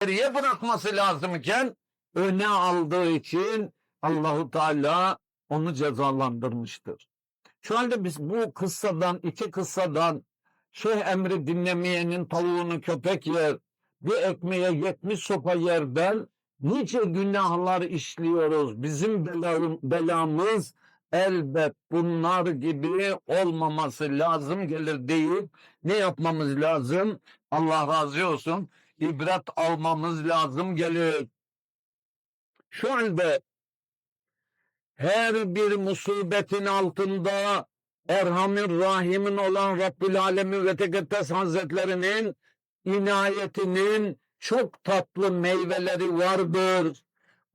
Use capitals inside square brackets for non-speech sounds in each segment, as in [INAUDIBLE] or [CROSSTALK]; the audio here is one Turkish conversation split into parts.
geriye bırakması lazımken öne aldığı için Allahu Teala onu cezalandırmıştır. Şu halde biz bu kıssadan, iki kıssadan Şeyh emri dinlemeyenin tavuğunu köpek yer, bir ekmeğe yetmiş sopa yerden nice günahlar işliyoruz. Bizim belam- belamız elbet bunlar gibi olmaması lazım gelir deyip ne yapmamız lazım? Allah razı olsun. İbret almamız lazım gelir. Şu halde her bir musibetin altında Erhamir Rahim'in olan Rabbül Alemin ve Tekaddes Hazretlerinin inayetinin çok tatlı meyveleri vardır.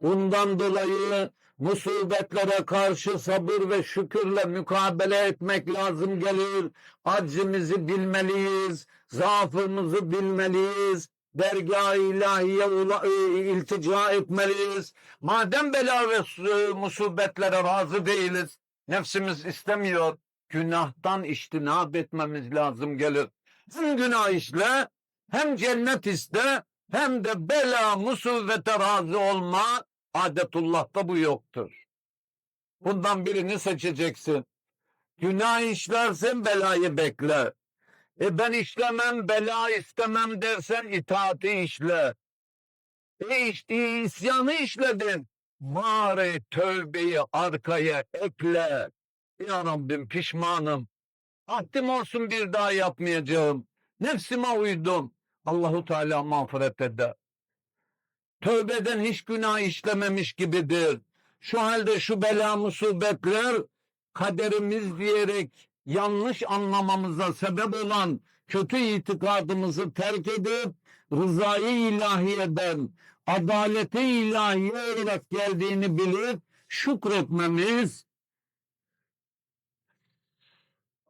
Bundan dolayı musibetlere karşı sabır ve şükürle mukabele etmek lazım gelir. Aczimizi bilmeliyiz, zaafımızı bilmeliyiz. Dergah-ı ilahiye e, iltica etmeliyiz. Madem bela ve e, musibetlere razı değiliz, nefsimiz istemiyor, günahtan iştinab etmemiz lazım gelir. Hem günah işle, hem cennet iste, hem de bela musibete razı olma adetullah'ta bu yoktur. Bundan birini seçeceksin. Günah işlersen belayı bekle. E ben işlemem, bela istemem dersen itaati işle. E işte isyanı işledin. Bari tövbeyi arkaya ekle. Ya Rabbim pişmanım. Ahdim olsun bir daha yapmayacağım. Nefsime uydum. Allahu Teala mağfiret eder. Tövbeden hiç günah işlememiş gibidir. Şu halde şu bela musibetler kaderimiz diyerek yanlış anlamamıza sebep olan kötü itikadımızı terk edip rızayı ilahiyeden adaleti ilahiye olarak geldiğini bilip şükretmemiz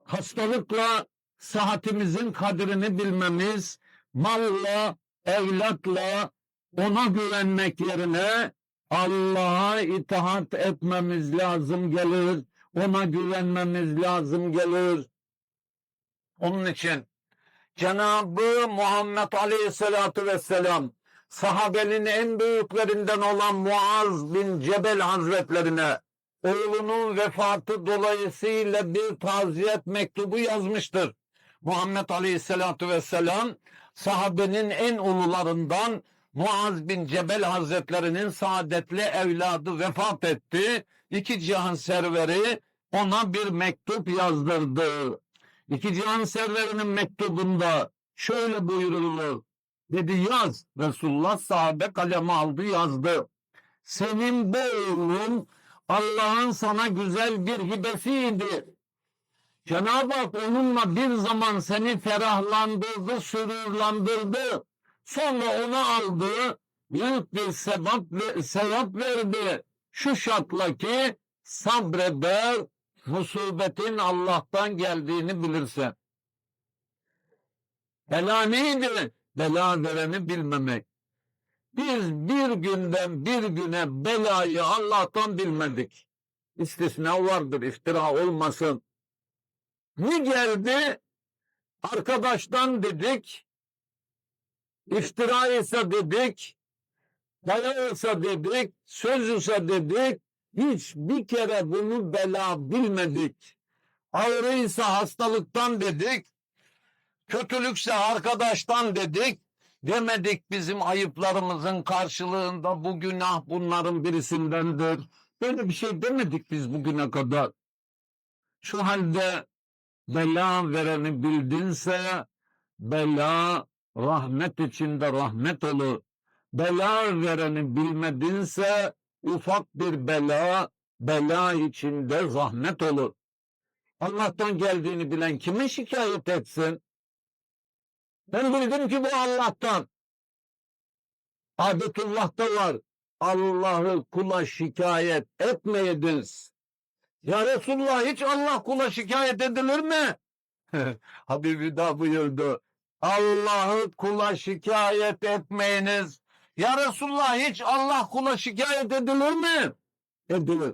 hastalıkla sıhhatimizin kadrini bilmemiz, malla, evlatla ona güvenmek yerine Allah'a itaat etmemiz lazım gelir. Ona güvenmemiz lazım gelir. Onun için Cenab-ı Muhammed Aleyhisselatü Vesselam sahabenin en büyüklerinden olan Muaz bin Cebel Hazretlerine oğlunun vefatı dolayısıyla bir taziyet mektubu yazmıştır. Muhammed Aleyhisselatü Vesselam sahabenin en ulularından Muaz bin Cebel Hazretlerinin saadetli evladı vefat etti. İki cihan serveri ona bir mektup yazdırdı. İki cihan serverinin mektubunda şöyle buyurulur. Dedi yaz. Resulullah sahabe kalemi aldı yazdı. Senin bu oğlun Allah'ın sana güzel bir hibesiydi. Cenab-ı Hak onunla bir zaman seni ferahlandırdı, sürurlandırdı. Sonra onu aldı, büyük bir sevap, ve- sevap verdi. Şu şartla ki sabreder, musibetin Allah'tan geldiğini bilirsen. Bela neydi? Bela vereni bilmemek. Biz bir günden bir güne belayı Allah'tan bilmedik. İstisna vardır, iftira olmasın. Ne geldi? Arkadaştan dedik, iftira ise dedik, bela ise dedik, söz ise dedik, hiç bir kere bunu bela bilmedik. Ağrıysa hastalıktan dedik, kötülükse arkadaştan dedik, demedik bizim ayıplarımızın karşılığında bu günah bunların birisindendir. Böyle bir şey demedik biz bugüne kadar. Şu halde bela vereni bildinse bela rahmet içinde rahmet olur. Bela vereni bilmedinse ufak bir bela bela içinde rahmet olur. Allah'tan geldiğini bilen kime şikayet etsin? Ben bildim ki bu Allah'tan. Adetullah'ta var. Allah'ı kula şikayet etmeyiniz. Ya Resulullah hiç Allah kula şikayet edilir mi? [LAUGHS] Habibi da buyurdu. Allah'ı kula şikayet etmeyiniz. Ya Resulullah hiç Allah kula şikayet edilir mi? Edilir.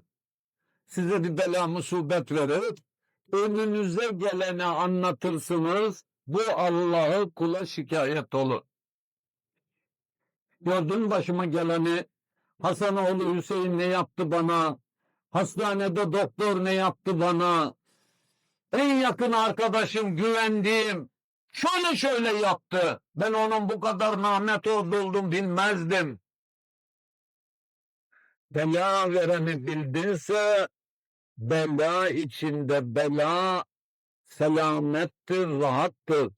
Size bir bela musibet verir. Önünüze gelene anlatırsınız. Bu Allah'ı kula şikayet olur. Gördün başıma geleni? Hasanoğlu Hüseyin ne yaptı bana? Hastanede doktor ne yaptı bana? En yakın arkadaşım, güvendiğim şöyle şöyle yaptı. Ben onun bu kadar namet olduğunu bilmezdim. Bela vereni bildinse bela içinde bela selamettir, rahattır.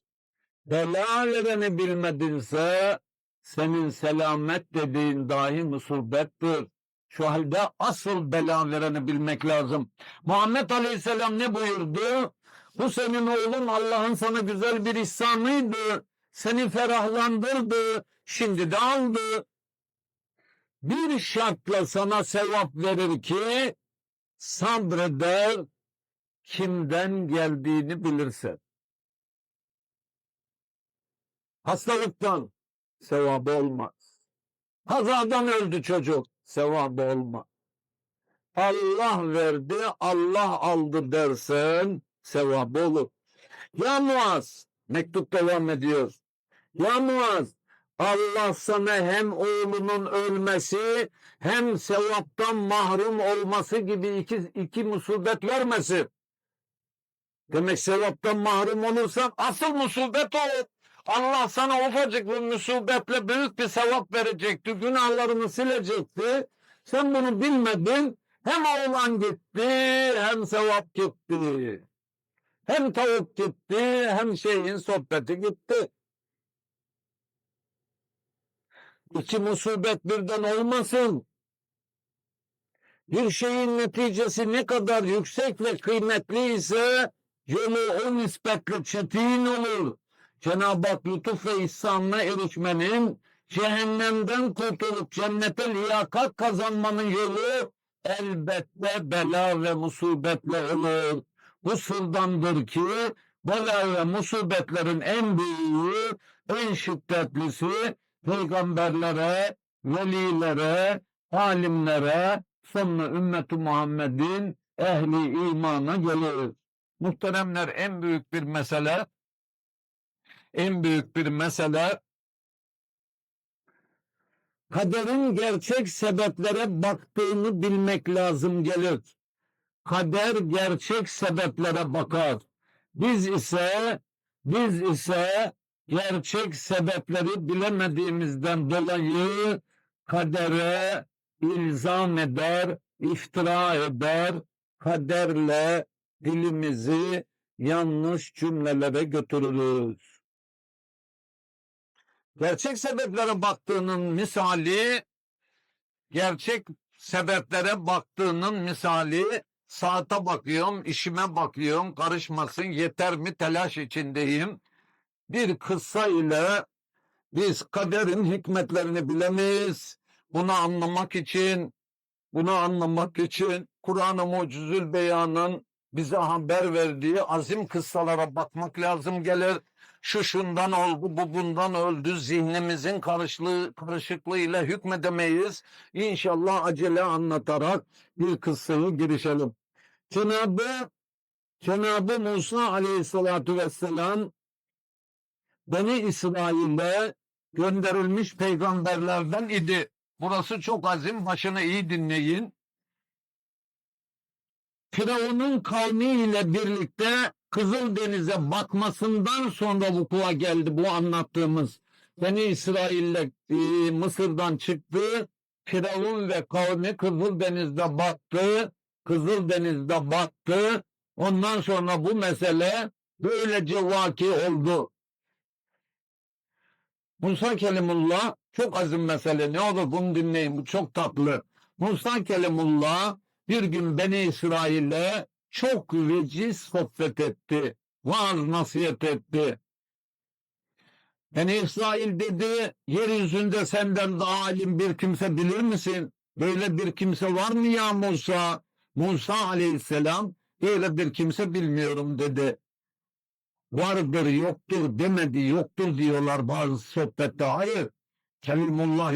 Bela vereni bilmedinse senin selamet dediğin dahi musibettir. Şu halde asıl bela vereni bilmek lazım. Muhammed Aleyhisselam ne buyurdu? Bu senin oğlun Allah'ın sana güzel bir ihsanıydı. Seni ferahlandırdı. Şimdi de aldı. Bir şartla sana sevap verir ki sabreder kimden geldiğini bilirse. Hastalıktan sevabı olmaz. Kazadan öldü çocuk sevabı olmaz. Allah verdi, Allah aldı dersen sevabı olur. Ya Muaz, mektup devam ediyor. Ya Muaz, Allah sana hem oğlunun ölmesi hem sevaptan mahrum olması gibi iki, iki musibet vermesin. Demek sevaptan mahrum olursan asıl musibet olur. Allah sana ufacık bir musibetle büyük bir sevap verecekti. Günahlarını silecekti. Sen bunu bilmedin. Hem oğlan gitti hem sevap gitti. Hem tavuk gitti hem şeyin sohbeti gitti. İki musibet birden olmasın. Bir şeyin neticesi ne kadar yüksek ve kıymetli ise yolu o nispetle çetin olur. Cenab-ı Hak lütuf ve ihsanına erişmenin, cehennemden kurtulup cennete liyakat kazanmanın yolu elbette bela ve musibetle olur. Bu sırdandır ki bela ve musibetlerin en büyüğü, en şiddetlisi peygamberlere, velilere, alimlere, sonra ümmeti Muhammed'in ehli imana gelir. Muhteremler en büyük bir mesele en büyük bir mesele kaderin gerçek sebeplere baktığını bilmek lazım gelir. Kader gerçek sebeplere bakar. Biz ise biz ise gerçek sebepleri bilemediğimizden dolayı kadere ilzam eder, iftira eder, kaderle dilimizi yanlış cümlelere götürürüz. Gerçek sebeplere baktığının misali, gerçek sebeplere baktığının misali, saate bakıyorum, işime bakıyorum, karışmasın, yeter mi telaş içindeyim. Bir kıssa ile biz kaderin hikmetlerini bilemeyiz. Bunu anlamak için, bunu anlamak için Kur'an-ı Mucizül Beyan'ın bize haber verdiği azim kıssalara bakmak lazım gelir. Şu şundan oldu, bu bundan öldü. Zihnimizin karışlığı, karışıklığıyla hükmedemeyiz. İnşallah acele anlatarak bir kıssayı girişelim. Cenab-ı Cenab-ı Musa aleyhissalatu vesselam Beni İsrail'e gönderilmiş peygamberlerden idi. Burası çok azim. Başını iyi dinleyin. Firavun'un kavmiyle birlikte Kızıldeniz'e batmasından sonra vuku'a geldi bu anlattığımız. Beni İsrail'le e, Mısır'dan çıktı. Firavun ve kavmi Kızıldeniz'de battı. Kızıldeniz'de battı. Ondan sonra bu mesele böylece vaki oldu. Musa Kelimullah çok azim mesele. Ne olur bunu dinleyin. Bu çok tatlı. Musa Kelimullah bir gün Beni İsrail'le çok veciz sohbet etti. Vaaz nasihat etti. Beni İsrail dedi, yeryüzünde senden daha alim bir kimse bilir misin? Böyle bir kimse var mı ya Musa? Musa aleyhisselam böyle bir kimse bilmiyorum dedi. Vardır yoktur demedi, yoktur diyorlar bazı sohbette. Hayır, Kelimullah